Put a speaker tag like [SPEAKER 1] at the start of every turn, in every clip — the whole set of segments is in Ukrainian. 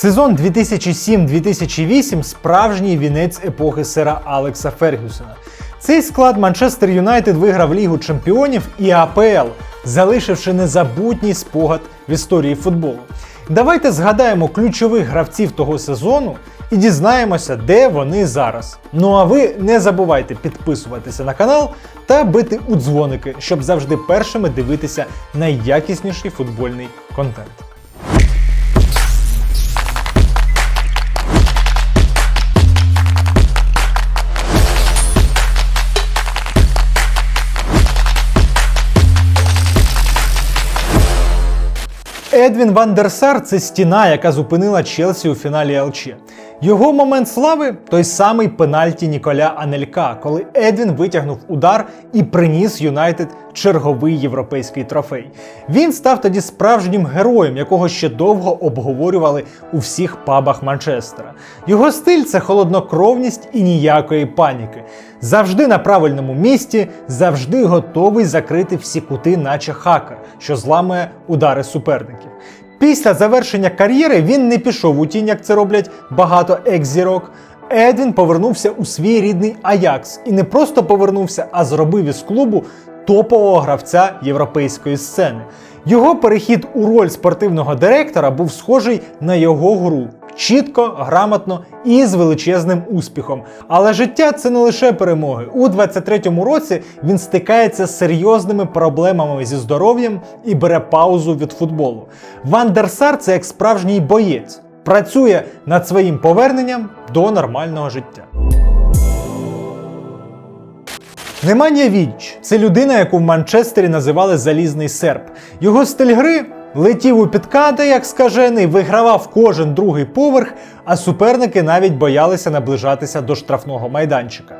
[SPEAKER 1] Сезон 2007-2008 справжній вінець епохи сера Алекса Фергюсона. Цей склад Манчестер Юнайтед виграв Лігу Чемпіонів і АПЛ, залишивши незабутній спогад в історії футболу. Давайте згадаємо ключових гравців того сезону і дізнаємося, де вони зараз. Ну а ви не забувайте підписуватися на канал та бити у дзвоники, щоб завжди першими дивитися найякісніший футбольний контент. Едвін Ван дер – це стіна, яка зупинила Челсі у фіналі ЛЧ. Його момент слави той самий пенальті Ніколя Анелька, коли Едвін витягнув удар і приніс Юнайтед черговий європейський трофей. Він став тоді справжнім героєм, якого ще довго обговорювали у всіх пабах Манчестера. Його стиль це холоднокровність і ніякої паніки. Завжди на правильному місці, завжди готовий закрити всі кути, наче хакер, що зламує удари суперників. Після завершення кар'єри він не пішов у тінь, як це роблять багато екс-зірок. Едвін повернувся у свій рідний Аякс і не просто повернувся, а зробив із клубу топового гравця європейської сцени. Його перехід у роль спортивного директора був схожий на його гру. Чітко, грамотно і з величезним успіхом. Але життя це не лише перемоги. У 23-му році він стикається з серйозними проблемами зі здоров'ям і бере паузу від футболу. Ван дер Сар це як справжній боєць, працює над своїм поверненням до нормального життя. Неманія Віч це людина, яку в Манчестері називали залізний серп. Його стиль гри летів у підкати, як скажений, вигравав кожен другий поверх, а суперники навіть боялися наближатися до штрафного майданчика.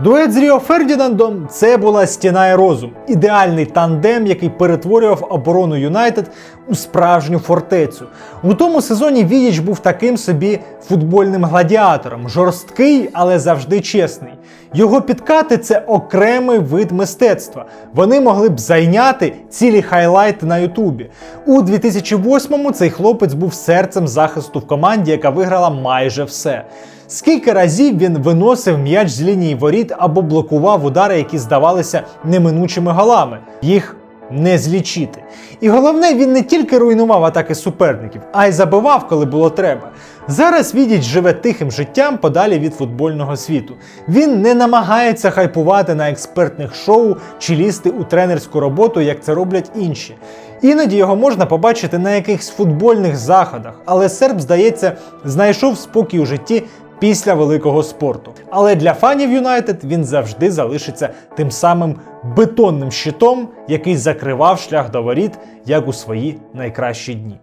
[SPEAKER 1] Дует з Ріо Фердінандом це була стіна і розум, ідеальний тандем, який перетворював оборону Юнайтед у справжню фортецю. У тому сезоні Відіч був таким собі футбольним гладіатором, жорсткий, але завжди чесний. Його підкати це окремий вид мистецтва. Вони могли б зайняти цілі хайлайти на Ютубі. У 2008-му цей хлопець був серцем захисту в команді, яка виграла майже все. Скільки разів він виносив м'яч з лінії воріт або блокував удари, які здавалися неминучими голами. Їх не злічити. І головне, він не тільки руйнував атаки суперників, а й забивав, коли було треба. Зараз Відіч живе тихим життям подалі від футбольного світу. Він не намагається хайпувати на експертних шоу чи лізти у тренерську роботу, як це роблять інші. Іноді його можна побачити на якихось футбольних заходах, але серб, здається, знайшов спокій у житті після великого спорту. Але для фанів Юнайтед він завжди залишиться тим самим бетонним щитом, який закривав шлях до воріт, як у свої найкращі дні.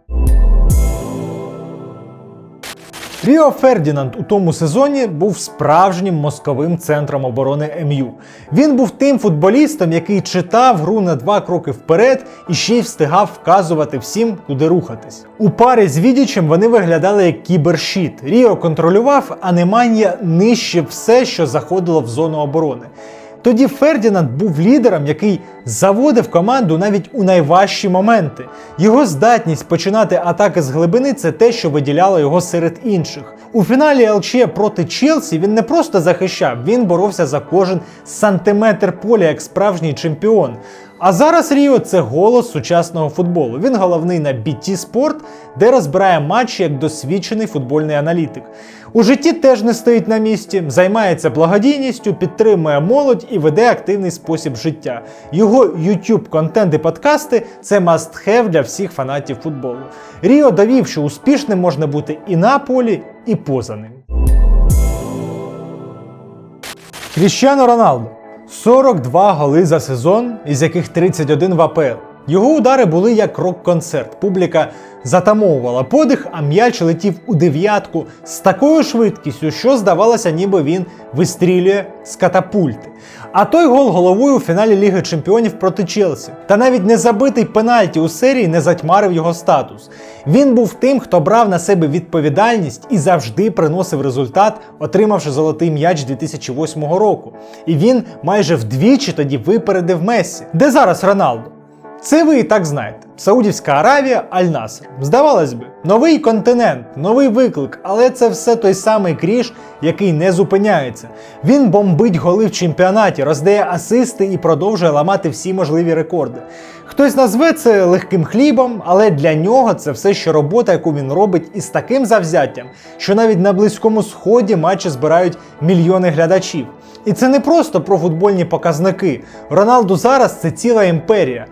[SPEAKER 1] Ріо Фердінанд у тому сезоні був справжнім мозковим центром оборони МЮ. Він був тим футболістом, який читав гру на два кроки вперед і ще й встигав вказувати всім, куди рухатись. У парі з Відічем вони виглядали як кіберщит. Ріо контролював, а Неманія нищив все, що заходило в зону оборони. Тоді Фердінанд був лідером, який заводив команду навіть у найважчі моменти. Його здатність починати атаки з глибини це те, що виділяло його серед інших. У фіналі ЛЧ проти Челсі він не просто захищав, він боровся за кожен сантиметр поля як справжній чемпіон. А зараз Ріо це голос сучасного футболу. Він головний на BT Sport, де розбирає матчі як досвідчений футбольний аналітик. У житті теж не стоїть на місці, займається благодійністю, підтримує молодь і веде активний спосіб життя. Його YouTube контент і подкасти це must-have для всіх фанатів футболу. Ріо довів, що успішним можна бути і на полі, і поза ним. Кріщано Роналдо 42 голи за сезон, із яких 31 в АПЛ. Його удари були як рок-концерт. Публіка затамовувала подих, а м'яч летів у дев'ятку з такою швидкістю, що здавалося, ніби він вистрілює з катапульти. А той гол головою у фіналі Ліги Чемпіонів проти Челсі. Та навіть не забитий пенальті у серії не затьмарив його статус. Він був тим, хто брав на себе відповідальність і завжди приносив результат, отримавши золотий м'яч 2008 року. І він майже вдвічі тоді випередив Мессі. Де зараз Роналдо? Це ви і так знаєте. Саудівська Аравія, Аль-Наср. Здавалось би, новий континент, новий виклик, але це все той самий кріш, який не зупиняється. Він бомбить голи в чемпіонаті, роздає асисти і продовжує ламати всі можливі рекорди. Хтось назве це легким хлібом, але для нього це все ще робота, яку він робить із таким завзяттям, що навіть на близькому сході матчі збирають мільйони глядачів. І це не просто про футбольні показники. Роналду зараз це ціла імперія,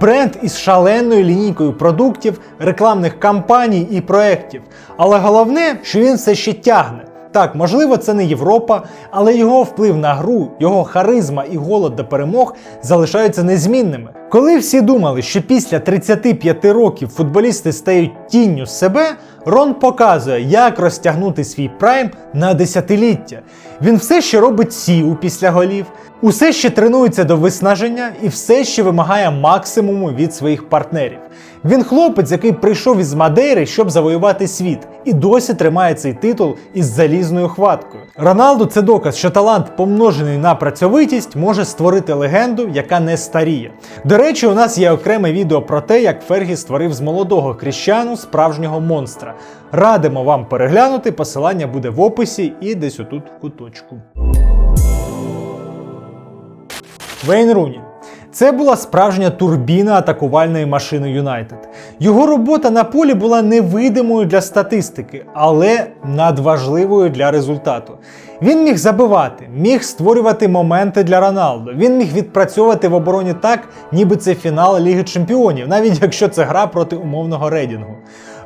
[SPEAKER 1] бренд із шаленою лінійкою продуктів, рекламних кампаній і проєктів. Але головне, що він все ще тягне. Так, можливо, це не Європа, але його вплив на гру, його харизма і голод до перемог залишаються незмінними. Коли всі думали, що після 35 років футболісти стають тінню себе, Рон показує, як розтягнути свій прайм на десятиліття. Він все ще робить сіу після голів, усе ще тренується до виснаження і все ще вимагає максимуму від своїх партнерів. Він хлопець, який прийшов із Мадейри, щоб завоювати світ, і досі тримає цей титул із залізною хваткою. Роналду це доказ, що талант, помножений на працьовитість, може створити легенду, яка не старіє. До речі, у нас є окреме відео про те, як Фергі створив з молодого кріщану справжнього монстра. Радимо вам переглянути, посилання буде в описі і десь отут в куточку. Вейн Руні. Це була справжня турбіна атакувальної машини Юнайтед. Його робота на полі була невидимою для статистики, але надважливою для результату. Він міг забивати, міг створювати моменти для Роналду. Він міг відпрацьовувати в обороні так, ніби це фінал Ліги Чемпіонів, навіть якщо це гра проти умовного рейдингу.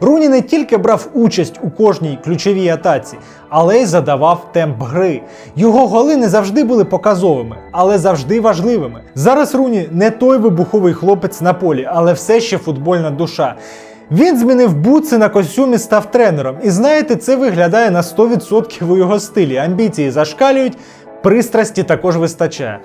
[SPEAKER 1] Руні не тільки брав участь у кожній ключовій атаці, але й задавав темп гри. Його голи не завжди були показовими, але завжди важливими. Зараз Руні не той вибуховий хлопець на полі, але все ще футбольна душа. Він змінив буци на костюмі, став тренером. І знаєте, це виглядає на 100% у його стилі. Амбіції зашкалюють, пристрасті також вистачає.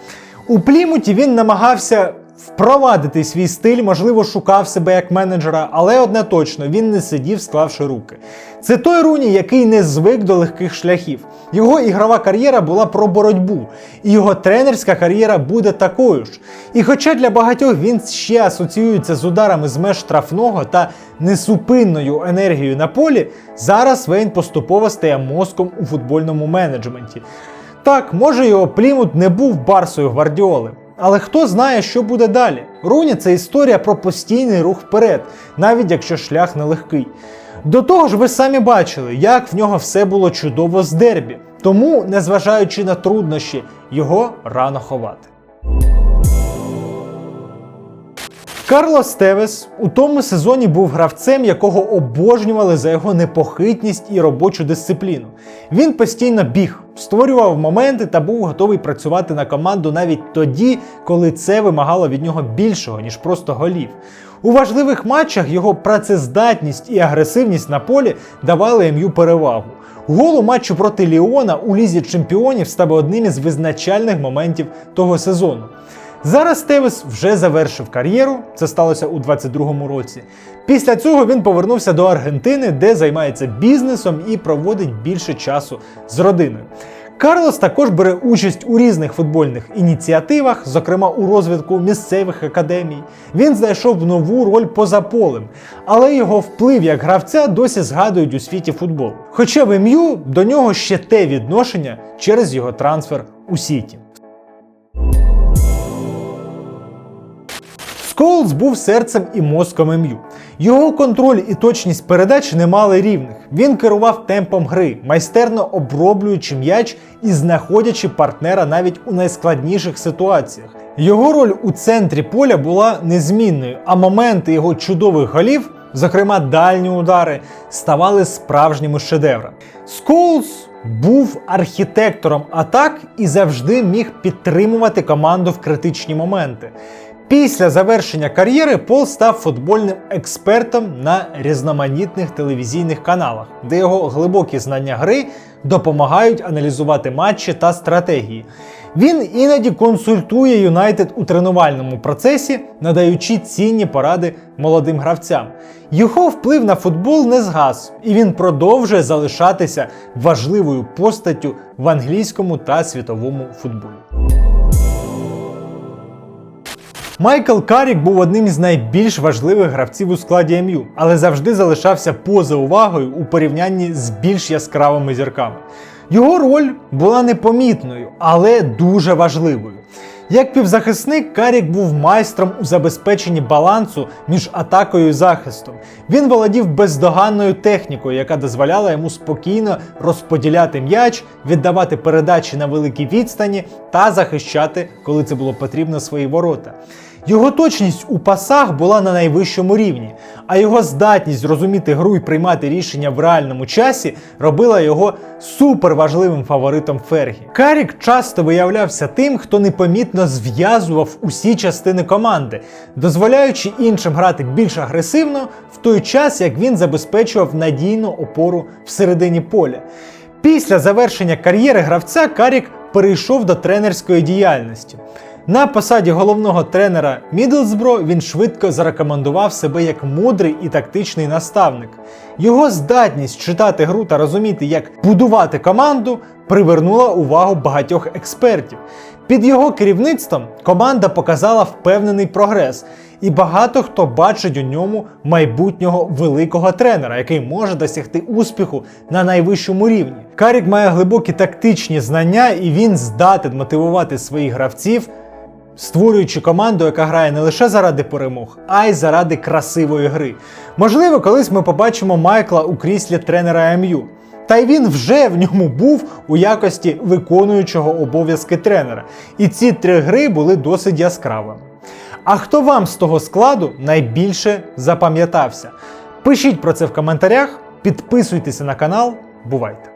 [SPEAKER 1] У Плімуті він намагався впровадити свій стиль, можливо, шукав себе як менеджера, але одне точно він не сидів, склавши руки. Це той Руні, який не звик до легких шляхів. Його ігрова кар'єра була про боротьбу, і його тренерська кар'єра буде такою ж. І хоча для багатьох він ще асоціюється з ударами з меж штрафного та несупинною енергією на полі, зараз Вейн поступово стає мозком у футбольному менеджменті. Так, може його Плімут не був барсою гвардіоли. Але хто знає, що буде далі? Руні це історія про постійний рух вперед, навіть якщо шлях нелегкий. До того ж, ви самі бачили, як в нього все було чудово з дербі. Тому, незважаючи на труднощі, його рано ховати. Карлос Тевес у тому сезоні був гравцем, якого обожнювали за його непохитність і робочу дисципліну. Він постійно біг, створював моменти та був готовий працювати на команду навіть тоді, коли це вимагало від нього більшого, ніж просто голів. У важливих матчах його працездатність і агресивність на полі давали МЮ перевагу. Гол у матчу проти Ліона у лізі чемпіонів став одним із визначальних моментів того сезону. Зараз Тевес вже завершив кар'єру, це сталося у 22-му році. Після цього він повернувся до Аргентини, де займається бізнесом і проводить більше часу з родиною. Карлос також бере участь у різних футбольних ініціативах, зокрема у розвитку місцевих академій. Він знайшов нову роль поза полем, але його вплив як гравця досі згадують у світі футболу. Хоча в МЮ до нього ще те відношення через його трансфер у Сіті. Сколз був серцем і мозком МЮ. Його контроль і точність передач не мали рівних. Він керував темпом гри, майстерно оброблюючи м'яч і знаходячи партнера навіть у найскладніших ситуаціях. Його роль у центрі поля була незмінною, а моменти його чудових голів, зокрема дальні удари, ставали справжніми шедеврами. Сколз був архітектором атак і завжди міг підтримувати команду в критичні моменти. Після завершення кар'єри Пол став футбольним експертом на різноманітних телевізійних каналах, де його глибокі знання гри допомагають аналізувати матчі та стратегії. Він іноді консультує Юнайтед у тренувальному процесі, надаючи цінні поради молодим гравцям. Його вплив на футбол не згас, і він продовжує залишатися важливою постаттю в англійському та світовому футболі. Майкл Карік був одним із найбільш важливих гравців у складі МЮ, але завжди залишався поза увагою у порівнянні з більш яскравими зірками. Його роль була непомітною, але дуже важливою. Як півзахисник, Карік був майстром у забезпеченні балансу між атакою і захистом. Він володів бездоганною технікою, яка дозволяла йому спокійно розподіляти м'яч, віддавати передачі на великій відстані та захищати, коли це було потрібно, свої ворота. Його точність у пасах була на найвищому рівні, а його здатність розуміти гру і приймати рішення в реальному часі робила його суперважливим фаворитом Фергі. Карік часто виявлявся тим, хто непомітно зв'язував усі частини команди, дозволяючи іншим грати більш агресивно, в той час як він забезпечував надійну опору всередині поля. Після завершення кар'єри гравця Карік перейшов до тренерської діяльності. На посаді головного тренера Мідлсбро він швидко зарекомендував себе як мудрий і тактичний наставник. Його здатність читати гру та розуміти, як будувати команду, привернула увагу багатьох експертів. Під його керівництвом команда показала впевнений прогрес, і багато хто бачить у ньому майбутнього великого тренера, який може досягти успіху на найвищому рівні. Карік має глибокі тактичні знання, і він здатен мотивувати своїх гравців створюючи команду, яка грає не лише заради перемог, а й заради красивої гри. Можливо, колись ми побачимо Майкла у кріслі тренера МЮ. Та й він вже в ньому був у якості виконуючого обов'язки тренера. І ці три гри були досить яскравими. А хто вам з того складу найбільше запам'ятався? Пишіть про це в коментарях, підписуйтеся на канал, бувайте!